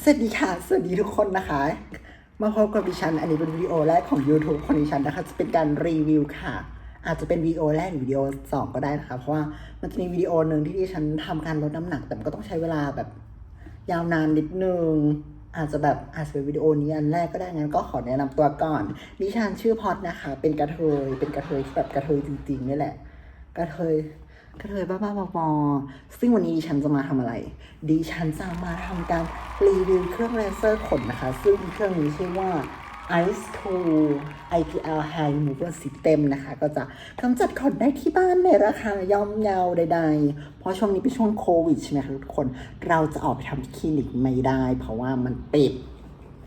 สวัสดีค่ะ สวัสดีทุกคนนะคะ มาพบกับดิฉัน อันนี้เป็นวิดีโอแรกของ YouTube ของดิฉันนะคะ จะเป็นการรีวิวค่ะ อาจจะเป็นวิดีโอแรกหรือวิดีโอสองก็ได้นะคะ เพราะว่ามันจะมีวิดีโอหนึ่งที่ดิฉันทำการลดน้ำหนัก แต่มันก็ต้องใช้เวลาแบบยาวนานนิดนึง อาจจะแบบอาจจะเป็นวิดีโอนี้อันแรกก็ได้งั้นก็ขอแนะนำตัวก่อน ดิฉันชื่อพอดนะคะ เป็นกระเทย เป็นกระเทยแบบกระเทยจริงๆนี่แหละ กระเทย กระเทยบ้าๆบอๆซึ่งวันนี้ดิฉันจะมาทำอะไร ดิฉันจะมาทำการรีวิวเครื่องเลเซอร์ขนนะคะ ซึ่งเครื่องนี้ชื่อว่า Ice Tool IPL Hair Removal System นะคะ ก็จะกำจัดขนได้ที่บ้านในราคาย่อมเยาใดๆ เพราะช่วงนี้เป็นช่วงโควิดใช่ไหมคะทุกคน เราจะออกไปทำคลินิกไม่ได้ เพราะว่ามันปิด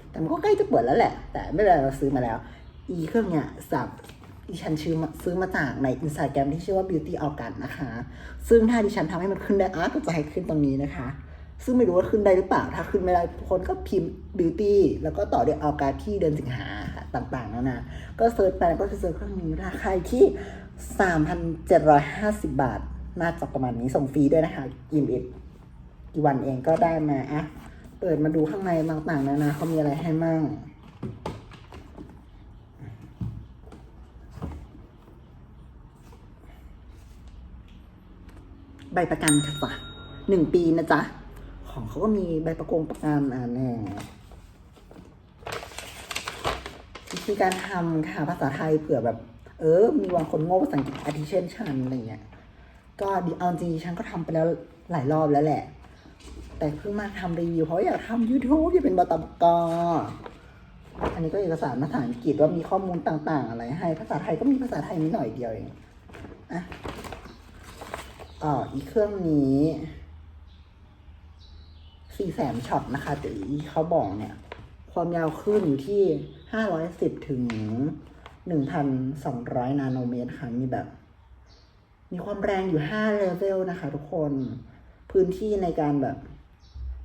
แต่มันก็ใกล้จะเปิดแล้วแหละ แต่ไม่เป็นไรเราซื้อมาแล้ว อีเครื่องเนี่ยสับ ดิฉันชื่อซื้อมาจากในอินสตาแกรมที่ชื่อว่า beauty organ นะคะ ซึ่งถ้าดิฉันทำให้มันขึ้นได้อะก็จะให้ขึ้นตรงนี้นะคะ ซึ่งไม่รู้ว่าขึ้นได้หรือเปล่า ถ้าขึ้นไม่ได้ทุกคนก็พิมพ์ beauty แล้วก็ต่อด้วยออกาที่เดือนสิงหาต่างๆแล้วนะ ก็เซิร์ชไปก็จะเจอเครื่องนี้ราคาที่ 3,750 บาท น่าจะประมาณนี้ส่งฟรีด้วยนะคะยิมเอ็ดกี่วันเองก็ได้มาอะเปิดมาดูข้างในต่างๆนานาเขามีอะไรให้มั่ง ใบประกันค่ะจ้ะหนึ่งปีนะจ๊ะ ของเขาก็มีใบประกงประกันอ่าแน่วิธีการทำค่ะภาษาไทยเผื่อแบบ เออ มีบางคนโง่ภาษาอังกฤษอาทิเช่นฉันอะไรเงี้ย ก็ดีเอาจริงฉันก็ทำไปแล้วหลายรอบแล้วแหละ แต่เพิ่งมาทำรีวิวเพราะอยากทำ YouTube อยากเป็นบตกอันนี้ก็เอกสารภาษาอังกฤษว่ามีข้อมูลต่าง ๆ อะไรให้ ภาษาไทยก็มีภาษาไทยนิดหน่อยเดียวเอง อะ อ่ออีกเครื่องนี้สี่แสนช็อตนะคะแต่อีเขาบอกเนี่ย ความยาวคลื่นอยู่ที่ห้าร้อยสิบถึงหนึ่งพันสองร้อยนาโนเมตรค่ะ มีแบบ มีความแรงอยู่ห้าเลเวลนะคะ ทุกคน พื้นที่ในการแบบ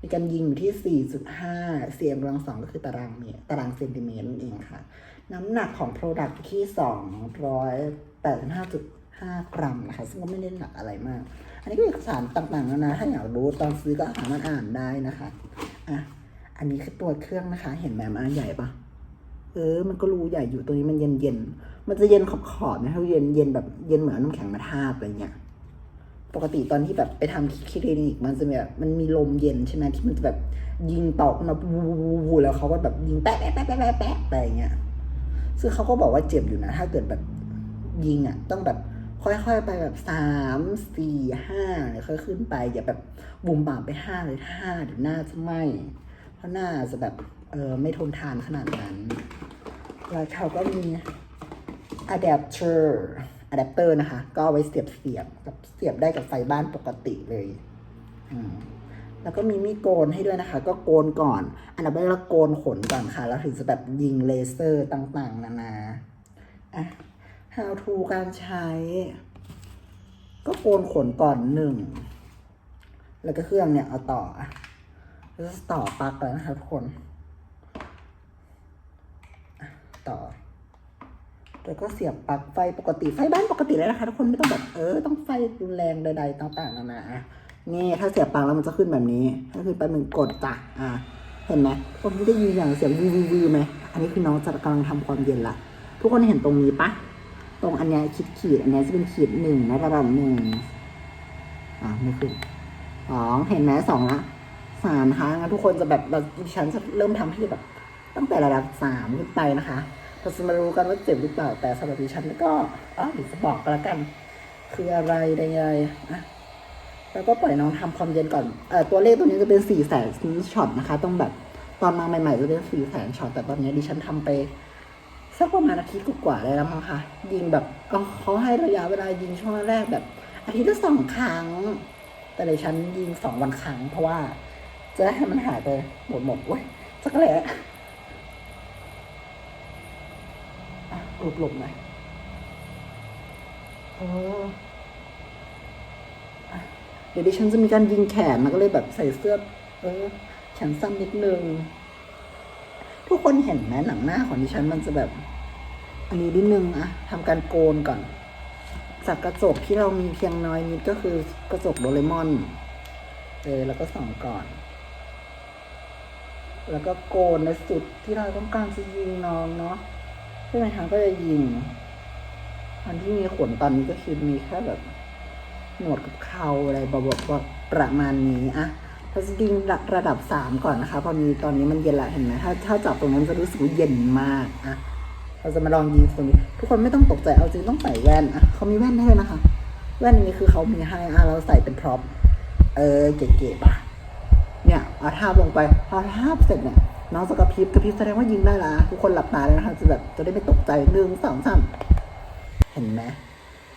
ในการยิงอยู่ที่ 4.5 cm กำลังสองก็คือตารางเมตรตารางเซนติเมตรนั่นเองค่ะ น้ำหนักของ Product อยู่ 5 กรัมนะคะซึ่งก็ไม่ได้หนักอะไรมาก อันนี้ก็เอกสารต่างๆนะนะถ้าอยากรู้ตอนซื้อก็สามารถอ่านได้นะคะอะอันนี้คือตัวเครื่องนะคะ เห็นไหมมันใหญ่ปะเออ มันก็รูใหญ่อยู่ตัวนี้มันเย็นเย็นๆมันจะเย็นขอบขอบๆนะครับเย็นเย็นแบบเย็นเหมือนน้ำแข็งมาทาบอะไรเงี้ยปกติตอนที่แบบไปทำที่คลินิกมันจะแบบมันมีลมเย็นใช่ไหมที่มันจะแบบยิงตอกมาวูวูวูแล้วเขาก็แบบยิงแป๊ะแป๊ะแป๊ะแป๊ะแป๊ะแป๊ะไปอย่างเงี้ยซึ่งเขาก็บอกว่าเจ็บอยู่นะ ถ้าเกิดแบบยิงอะ ต้องแบบ ค่อยๆไปแบบสามสี่ห้าเลยค่อยขึ้นไป อย่าแบบบุ่มบ่ามไปห้าเลยห้าเดี๋ยวหน้าจะไหมเพราะหน้าจะแบบเออไม่ทนทานขนาดนั้น แล้วเขาก็มี adapter adapter นะคะ ก็เอาไว้เสียบเสียบกับเสียบได้กับไฟบ้านปกติเลยอืมแล้วก็มีมีดโกนให้ด้วยนะคะ ก็โกนก่อน อันดับแรกเราโกนขนก่อนค่ะ แล้วถึงจะแบบยิงเลเซอร์ต่างๆ นานาอะ how to การใช้ ก็โกนขนก่อนหนึ่ง แล้วก็เครื่องเนี่ย เอาต่อแล้วจะต่อปลั๊กแล้วนะคะทุกคนอะต่อ แล้วก็เสียบปลั๊กไฟปกติไฟบ้านปกติเลยนะคะทุกคนไม่ต้องแบบเออ ต้องไฟรุนแรงใดๆต่างๆนานาอะนี่ถ้าเสียบปลั๊กแล้วมันจะขึ้นแบบนี้ ถ้าขึ้นไปมันกดจ้ะอะเห็นไหมผมไม่ได้ยินอย่างเสียงวิววิววิวไหมอันนี้คือน้องจะกำลังทำความเย็นละทุกคนเห็นตรงนี้ปะ ตรงอันเนี้ยขีดขีดอันเนี้ยจะเป็นขีดหนึ่งนะระดับหนึ่งอะไม่ขึ้นสองเห็นไหมสองละสามครั้งทุกคนจะแบบเราดิฉันจะเริ่มทำให้แบบ ตั้งแต่ระดับสามขึ้นไปนะคะเราจะมารู้กันว่าเจ็บหรือเปล่าแต่สำหรับดิฉันก็อ๋อเดี๋ยวจะบอกกันละกัน คืออะไรใดๆนะแล้วก็ปล่อยน้องทำความเย็นก่อนเอ่อตัวเลขตัวนี้จะเป็นสี่แสนช็อตนะคะ ต้องแบบตอนมาใหม่ๆจะเป็นสี่แสนช็อตแต่ตอนนี้ดิฉันทำไป สักประมาณอาทิตย์กว่าๆได้แล้วมั้งคะยิงแบบเขาให้ระยะเวลายิงช่วงแรกแบบ อาทิตย์ละสองครั้ง แต่ดิฉันยิงสองวันครั้ง เพราะว่า จะให้มันหายไปหมดหมดเว้ยสักแหละอะหลบหลบหน่อยเออเดี๋ยวดิฉันจะมีการยิงแขนมันก็เลยแบบใส่เสื้อ เออแขนสั้นนิดนึง ทุกคนเห็นไหมหนังหน้าของดิฉันมันจะแบบ อันนี้นิดนึงอะทำการโกนก่อน จากกระจกที่เรามีเพียงน้อยนิดก็คือกระจกโดเรมอนเออแล้วก็ส่องก่อน แล้วก็โกนในสุดที่เราต้องการจะยิงน้องเนาะใช่ไหมคะก็จะยิงอันที่มีขนตอนนี้ก็คือมีแค่แบบหนวดกับเขาอะไรบบประมาณนี้อะ เราจะดึงระระดับสามก่อนนะคะ พอมีตอนนี้มันเย็นละเห็นไหมถ้าถ้าจับตรงนั้นจะรู้สึกเย็นมากอะเราจะมาลองยิงตรงนี้ ทุกคนไม่ต้องตกใจเอาจริงต้องใส่แว่นอะเขามีแว่นให้ด้วยนะคะ แว่นนี้คือเขามีให้อะเราใส่เป็นพร็อพเออเก๋ๆปะเนี่ยเอาทาบลงไปพอทาบเสร็จเนี่ยน้องจะกระพริบกระพริบแสดงว่ายิงได้ละทุกคนหลับตาเลยนะคะจะแบบจะได้ไม่ตกใจหนึ่งสองสามเห็นไหม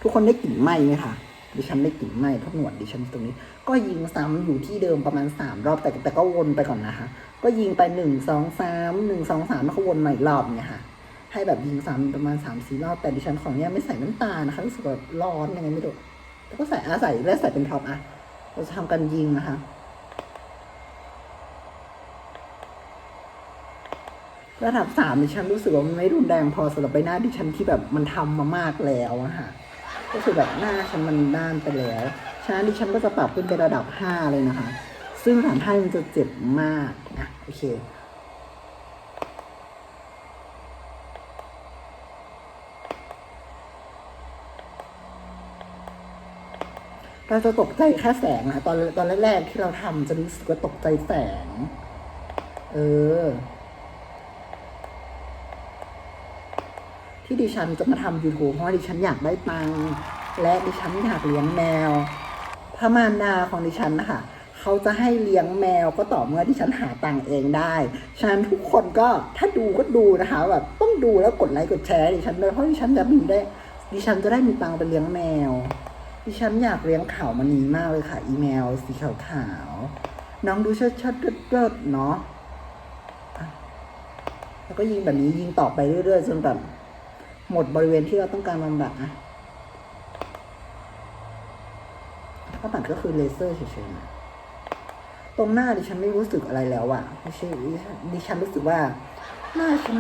ทุกคนได้กลิ่นไหมไหมคะ ดิฉันได้กลิ่นไม้เพราะหนวดดิฉันตรงนี้ ก็ยิงซ้ำอยู่ที่เดิมประมาณสามรอบแต่แต่ก็วนไปก่อนนะคะ ก็ยิงไปหนึ่งสองสามหนึ่งสองสามแล้วก็วนมาอีกรอบเนี่ยค่ะ ให้แบบยิงซ้ำประมาณสามสี่รอบแต่ดิฉันของเนี้ยไม่ใส่น้ำตาลนะคะรู้สึกแบบร้อนยังไงไม่รู้แล้วก็ใส่อาใส่แล้วใส่เป็นท็อปอะเราจะทำการยิงนะคะระดับสามดิฉันรู้สึกว่ามันไม่รุนแรงพอสำหรับใบหน้าดิฉันที่แบบมันทำมามากแล้วอะค่ะ ก็คือแบบหน้าฉันมันด้านไปแล้วฉะนั้นดิฉันก็จะปรับขึ้นเป็นระดับห้าเลยนะคะ ซึ่งฐานห้มันจะเจ็บมากนะโอเคเราจะตกใจแค่แสงนะตอนตอนแรกๆที่เราทำจะรู้สึกว่าตกใจแสง เออ ที่ดิฉันจะมาทำ YouTube เพราะว่าดิฉันอยากได้ตังและดิฉันอยากเลี้ยงแมวพระมารดาของดิฉันนะคะเขาจะให้เลี้ยงแมวก็ต่อเมื่อดิฉันหาตังเองได้ ฉะนั้นทุกคนก็ถ้าดูก็ดูนะคะแบบต้องดูแล้วกดไลค์กดแชร์ดิฉันด้วยเพราะดิฉันจะมีได้ ดิฉันจะได้มีตังไปเลี้ยงแมว ดิฉันอยากเลี้ยงขาวมันนีมากเลยค่ะ อีเมลสีขาวขาวน้องดูเชิดเชิดเลิศๆเนาะอะแล้วก็ยิงแบบนี้ยิงต่อไปเรื่อยๆจนแบบ หมดบริเวณที่เราต้องการบำบัดอะถ้าตัดก็คือเลเซอร์เฉยๆนะตรงหน้าดิฉันไม่รู้สึกอะไรแล้วอะไม่ใช่ดิฉันรู้สึกว่า หน้าฉัน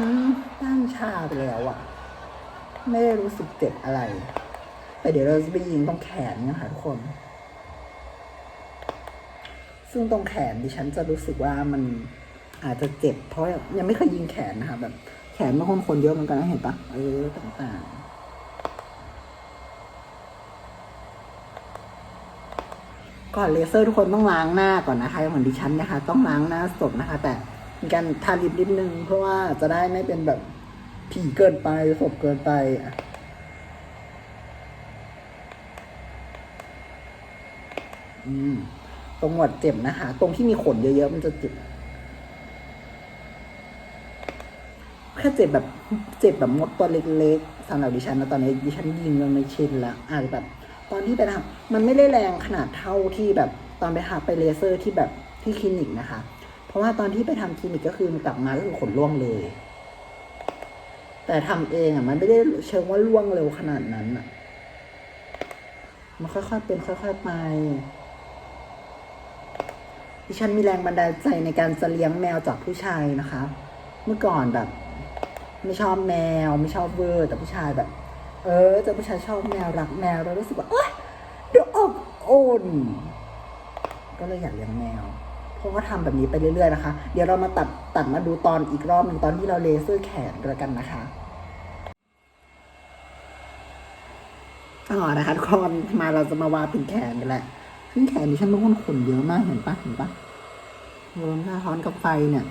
ด้านชาไปแล้วอะไม่ได้รู้สึกเจ็บอะไร แต่เดี๋ยวเราจะไปยิงตรงแขนนะคะทุกคน ซึ่งตรงแขนดิฉันจะรู้สึกว่ามันอาจจะเจ็บ เพราะยังไม่เคยยิงแขนนะคะแบบ แขนบางคนคนเยอะเหมือนกันนะเห็นปะเออต่างๆก่อนเลเซอร์ทุกคนต้องล้างหน้าก่อนนะคะเหมือนดิฉันนะคะ ต้องล้างหน้าสดนะคะ แต่มีการทาลิปนิดนึง เพราะว่าจะได้ไม่เป็นแบบผีเกินไปสดเกินไปอะอืมตรงหนวดเจ็บนะคะ ตรงที่มีขนเยอะๆมันจะเจ็บ แค่เจ็บแบบเจ็บแบบมดตัวเล็กๆสำหรับดิฉันนะตอนนี้ดิฉันยิงมันไม่ชินละอาจจะแบบตอนที่ไปทำมันไม่ได้แรงขนาดเท่าที่แบบตอนไปหาไปเลเซอร์ที่แบบที่คลินิกนะคะ เพราะว่าตอนที่ไปทำคลินิกก็คือกลับมาก็คือขนร่วงเลย แต่ทำเองอะ มันไม่ได้เชิงว่าร่วงเร็วขนาดนั้นอะ มันค่อยๆเป็นค่อยๆไปดิฉันมีแรงบันดาลใจในการจะเลี้ยงแมวจากผู้ชายนะคะ เมื่อก่อนแบบ ไม่ชอบแมว ไม่ชอบเวอร์ แต่ผู้ชายแบบ เออแต่ผู้ชายชอบแมวรักแมวเรารู้สึกว่าเอ้ยเดี๋ยวอบอุ่นก็เลยอยากเลี้ยงแมวเพราะว่าทำแบบนี้ไปเรื่อยๆนะคะ เดี๋ยวเรามาตัดตัดมาดูตอนอีกรอบหนึ่งตอนที่เราเลเซอร์แขนกันกันนะคะต่อนะคะทุกคนมาเราจะมาวาดเป็นแขนกันแหละซึ่งแขนดิฉันเป็นคนขนเยอะมากเห็นปะเห็นปะรวมหน้าท้อนกับไฟเนี่ย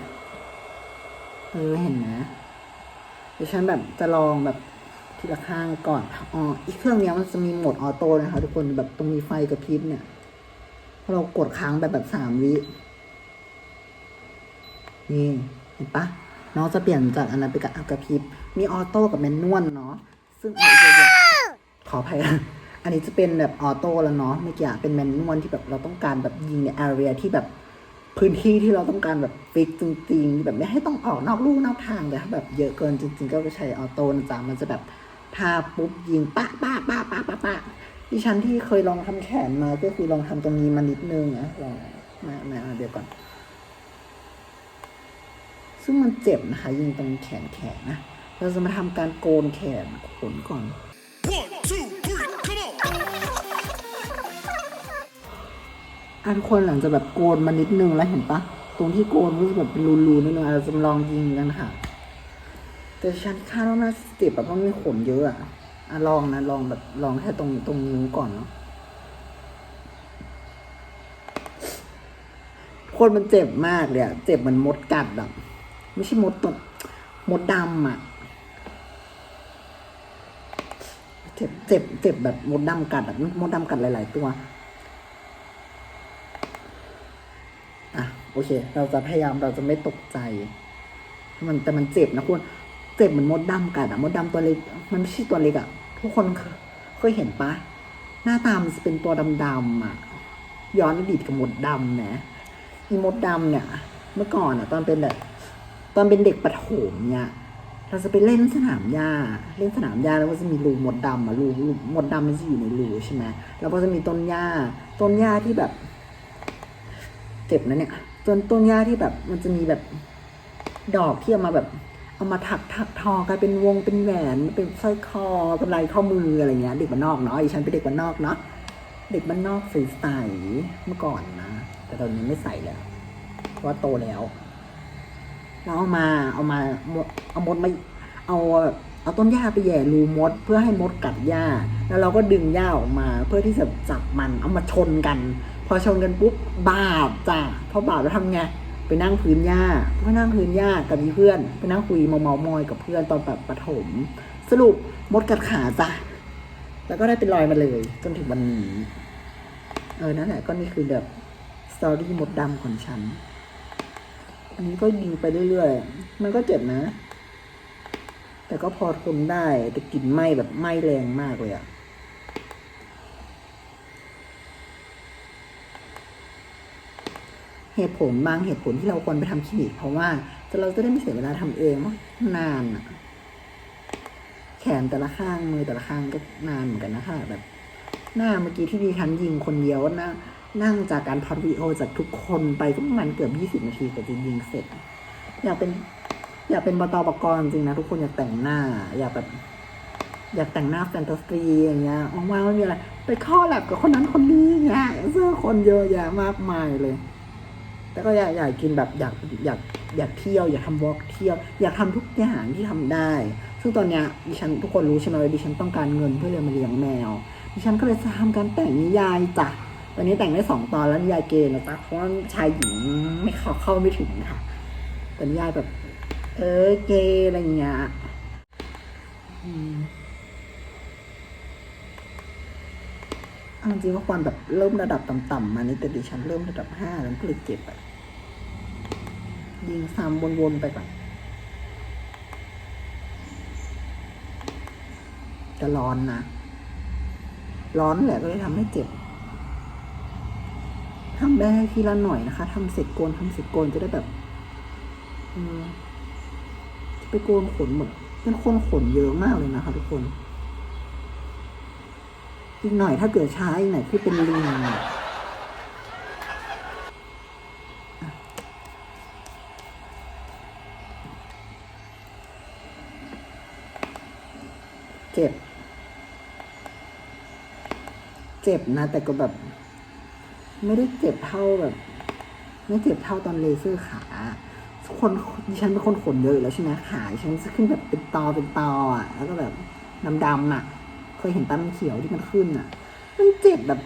เออเห็นนะ ดี๋ยวฉันแบบจะลองแบบทีละข้างก่อนอ๋ออีกเครื่องเนี้ยมันจะมีโหมดออโต้นะคะ ทุกคนแบบตรงมีไฟกระพริบเนี่ยพอเรากดค้างไปแบบสามวินี่เห็นปะน้องจะเปลี่ยนจากอันนั้นไปกับกระพริบมีออโต้กับแมนนวลเนาะซึ่งเอาอีกอย่างขออภัยอันนี้จะเป็นแบบออโต้แล้วเนาะเมื่อกี้เป็นแมนนวลที่แบบเราต้องการแบบยิงในแอเรียที่แบบ พื้นที่ที่เราต้องการแบบฟิกจริงๆ แบบไม่ให้ต้องออกนอกลู่นอกทางแต่ถ้าแบบเยอะเกินจริง ๆ ก็ไปใช้ออโต้นะจ๊ะมันจะแบบพาปุ๊บยิงปะปะปะปะปะปะดิฉันที่เคยลองทำแขนมาก็คือลองทำตรงนี้มานิดนึงนะลองมามามาเดี๋ยวก่อน ซึ่งมันเจ็บนะคะยิงตรงแขนแขนนะ เราจะมาทำการโกนแขนขนก่อน อะทุกคนหลังจากแบบโกนมานิดนึงแล้วเห็นปะตรงที่โกนรู้สึกแบบเป็นรูๆนิดนึงเราจำลองยิงกันค่ะ แต่ฉันคาดว่าน่าจะเจ็บแบบเพราะมีขนเยอะอะอะลองนะลองแบบลองแค่ตรงตรงนิ้วก่อนเนาะคนมันเจ็บมากเลยอะเจ็บเหมือนมดกัดอะไม่ใช่มดตัวมดดำอะเจ็บเจ็บเจ็บแบบมดดำกัดอะมดดำกัดหลาย ๆ ตัว อะ โอเค เราจะพยายามเราจะไม่ตกใจ มันแต่มันเจ็บนะคุณ เจ็บเหมือนมดดำกัดอะมดดำตัวเล็ก มันไม่ใช่ตัวเล็กอะทุกคนเคยเห็นปะ หน้าตามันจะเป็นตัวดำๆอะย้อนอดีตกับมดดำนะอีมดดำเนี่ย เมื่อก่อนอะตอนเป็นแบบตอนเป็นเด็กประถมเนี่ยเราจะไปเล่นสนามหญ้า เล่นสนามหญ้าแล้วก็จะมีรูมดดำอะรูรูมดดำมันจะอยู่ในรูใช่ไหมแล้วก็จะมีต้นหญ้า ต้นหญ้าที่แบบ เจ็บนะเนี่ย จนต้นหญ้าที่แบบ มันจะมีแบบดอกที่เอามาแบบ เอามาถักถักทอกลายเป็นวงเป็นแหวนเป็นสร้อยคอกำไรข้อมืออะไรเงี้ย เด็กบ้านนอกเนาะดิฉันเป็นเด็กบ้านนอกเนาะเด็กบ้านนอกใสๆเมื่อก่อนนะแต่ตอนนี้ไม่ใส่แล้วเพราะว่าโตแล้วแล้วเอามาเอามาเอามดมาเอาเอาต้นหญ้าไปแย่รูมด เพื่อให้มดกัดหญ้า แล้วเราก็ดึงหญ้าออกมา เพื่อที่จะจับมันเอามาชนกัน อชนกันปุ๊บบาดจ้ะพอบาดแล้วทำไงไปนั่งพื้นหญ้าไปนั่งพื้นหญ้ากับมีเพื่อน ไปนั่งคุยเมาเมามอยกับเพื่อนตอนแบบประถมสรุปมดกัดขาจ้ะแล้วก็ได้เป็นรอยมาเลย จนถึงวันนี้เออนั่นแหละก็นี่คือแบบสตอรี่มดดำของฉัน อันนี้ก็ยิงไปเรื่อยๆ มันก็เจ็บนะ แต่ก็พอทนได้แต่กลิ่นไหม้แบบไหม้แรงมากเลยอะ เหตุผลบางเหตุผลที่เราควรไปทำคลินิกเพราะว่าเราจะได้ไม่เสียเวลาทำเองนานอะแขนแต่ละข้างมือแต่ละข้างก็นานเหมือนกันนะคะแบบ หน้าเมื่อกี้ที่ดิฉันยิงคนเดียวนะนั่งจากการพอดวีดีโอจากทุกคนไปก็มาณเกือบยี่สิบนาทีกว่าจะยิงเสร็จ อยากเป็น อยากเป็นบตบกรจริงนะทุกคนอยากแต่งหน้า อยากแบบ อยากแต่งหน้าแฟนตาซีอย่างเงี้ยว่างๆไม่มีอะไร ไปข้อแลบกับคนนั้นคนนี้อย่างเงี้ยเสื้อคนเยอะแยะมากมายเลย แต่ก็อยากอยากกินแบบอยากอยากอยากเที่ยว อยากทำวอล์กเที่ยว อยากทำทุกอย่างที่ทำได้ ซึ่งตอนเนี้ยดิฉันทุกคนรู้ใช่ไหมว่าดิฉันต้องการเงินเพื่อเรียนมาเลี้ยงแมว ดิฉันก็เลยจะทำการแต่งนิยายจ้ะตอนนี้แต่งได้สองตอนแล้วนิยายเกย์นะจ๊ะเพราะว่าชายหญิงไม่เข้าเข้าไม่ถึงค่ะแต่นิยายแบบ เออเกย์อะไรเงี้ยอืม เอาจริงว่าความแบบเริ่มระดับต่ำๆมานี่แต่ดิฉันเริ่มระดับห้าแล้วก็เลยเจ็บอะยิงซ้ำวนๆไปก่อนจะร้อนนะ ร้อนแหละก็เลยทำให้เจ็บทำได้ทีละหน่อยนะคะทำเสร็จโกนทำเสร็จโกนจะได้แบบจะไปโกนขนหมดเป็นคนขนเยอะมากเลยนะคะทุกคน อีกหน่อยถ้าเกิดช้าอีกหน่อยคือเป็นลิงเจ็บ เจ็บนะ แต่ก็แบบ ไม่ได้เจ็บเท่าแบบ ไม่เจ็บเท่าตอนเลเซอร์ขาคนดิฉันเป็นคนขนเยอะแล้วใช่ไหมขาฉันจะขึ้นแบบเป็นตอเป็นตออะ แล้วก็แบบดำๆอะ เคยเห็นตามันเขียวที่มันขึ้นอะ มันเจ็บแบบ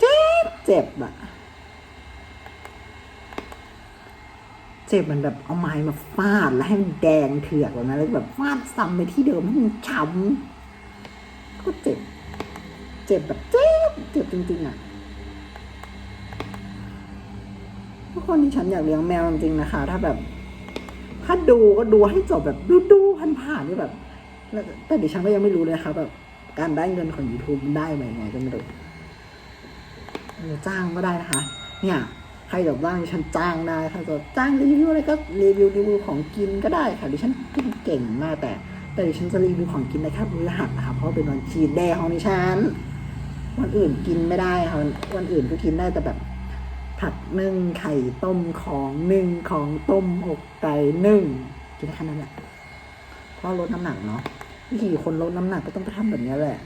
เจ็บเจ็บอะ เจ็บมันแบบเอาไม้มาฟาดแล้วให้มันแดงเถือกแบบนั้นแล้วแบบฟาดซ้ำไปที่เดิมให้มันช้ำก็เจ็บ เจ็บแบบเจ็บเจ็บจริงๆอะทุกคนที่ฉันอยากเลี้ยงแมวจริงๆนะคะ ถ้าแบบ ถ้าดูก็ดูให้จบแบบดูดูผ่านๆนี่แบบ แต่ดิฉันก็ยังไม่รู้เลยนะคะแบบการได้เงินของ YouTube ได้ไหมไงก็ไม่รู้เจ้างก็ได้นะคะ เนี่ยใครแบบว่างดิฉันจ้างได้ถ้าจะจ้างรีวิวอะไรก็รีวิวรีวิวของกินก็ได้ค่ะดิฉันกินเก่งมากแต่ แต่ดิฉันจะรีวิวของกินได้แค่พฤหัสนะคะเพราะเป็นวันชีทเดย์ของดิฉันวันอื่นกินไม่ได้ค่ะวันอื่นก็กินได้แต่แบบ ผัดนึ่งไข่ต้มของนึ่งของต้มอกไก่นึ่งกินแค่นั้นแหละเพราะลดน้ำหนักเนาะ วิธีคนลดน้ำหนักก็ต้องไปทำแบบนี้แหละ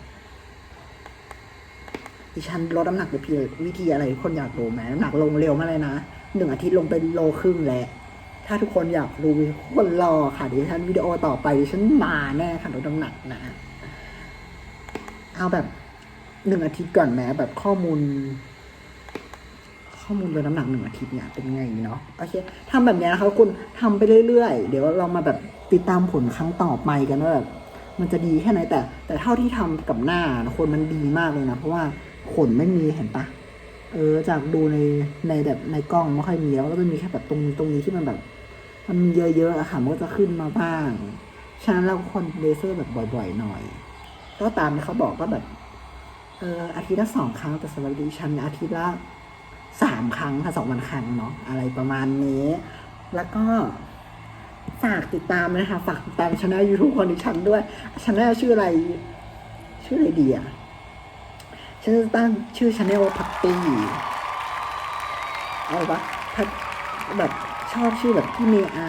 ดิฉันลดน้ำหนักไปเพียวิธีอะไรคนอยากรู้ไหมน้ำหนักลงเร็วมากเลยนะหนึ่งอาทิตย์ลงไปโลครึ่งแล้วถ้าทุกคนอยากรู้คนรอค่ะเดี๋ยวฉันวิดีโอต่อไปดิฉันมาแน่ค่ะลดน้ำหนักนะเอาแบบหนึ่งอาทิตย์ก่อนแม้แบบข้อมูล ข้อมูลลดน้ำหนักหนึ่งอาทิตย์เนี่ยเป็นไงเนาะโอเคทำแบบนี้นะคะคุณทำไปเรื่อยๆ เดี๋ยวเรามาแบบติดตามผลครั้งต่อไปกันว่าแบบ มันจะดีแค่ไหนแต่ แต่เท่าที่ทำกับหน้าคนมันดีมากเลยนะ เพราะว่าขนไม่มีเห็นปะเออจากดูในในแบบในกล้องไม่ค่อยมีแล้วแล้วมันมีแค่แบบตรงตรงนี้ที่มันแบบ มันเยอะๆอะค่ะมันก็จะขึ้นมาบ้างฉะนั้นเราควรเลเซอร์แบบบ่อยๆหน่อยก็ตามที่เขาบอกว่าแบบเอออาทิตย์ละสองครั้งแต่สำหรับดิฉันอาทิตย์ละสามครั้งค่ะสองวันครั้งเนาะอะไรประมาณนี้ แล้วก็ ฝากติดตามนะคะ ฝากติดตามช่องยูทูบของดิฉันด้วยช่องชื่ออะไร ชื่ออะไรดีอะฉันจะตั้งชื่อชาแนลพัตตี้เอาปะพัตแบบชอบชื่อแบบที่มีอา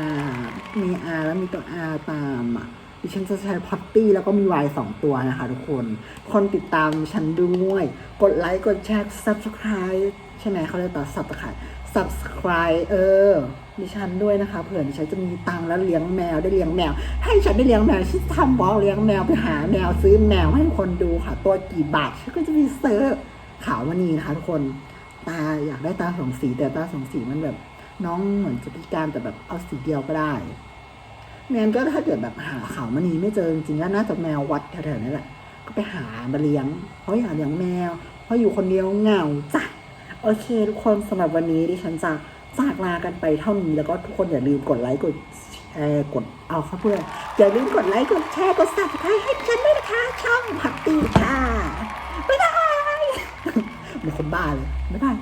มีอาแล้วมีตัวอาตามอะดิฉันจะใช้พัตตี้แล้วก็มีวายสองตัวนะคะทุกคน คนติดตามฉันด้วย กดไลค์ กดแชร์ subscribe ใช่ไหมเขาเรียกต่อ subscribe subscribe เออ ดิฉันด้วยนะคะ เผื่อดิฉันจะมีตังค์แล้วเลี้ยงแมวได้เลี้ยงแมว ให้ฉันได้เลี้ยงแมวฉันทำบล็อกเลี้ยงแมวไปหาแมวซื้อแมวให้คนดูค่ะ ตัวกี่บาทฉันก็จะมีเซิร์ฟขาวมณีนะคะทุกคนตาอยากได้ตาสองสี แต่ตาสองสีมันแบบ น้องเหมือนจะพิการแต่แบบเอาสีเดียวก็ได้แมนก็ถ้าเกิดแบบหาขาวมณีไม่เจอจริงๆก็น่าจะแมววัดแถวๆนี้แหละก็ไปหามาเลี้ยง เพราะอยากเลี้ยงแมว เพราะอยู่คนเดียวเหงาจ้ะโอเค ทุกคนสำหรับวันนี้ดิฉันจะ จากลากันไปเท่านี้แล้วก็ทุกคนอย่าลืมกดไลค์กดแชร์กดเอาครับเพื่อนอย่าลืมกดไลค์กดแชร์กดสับสไครต์ให้ฉันด้วยนะคะ ช่องพักตีค่ะบ๊ายบายเป็นคนบ้าเลยบ๊ายบาย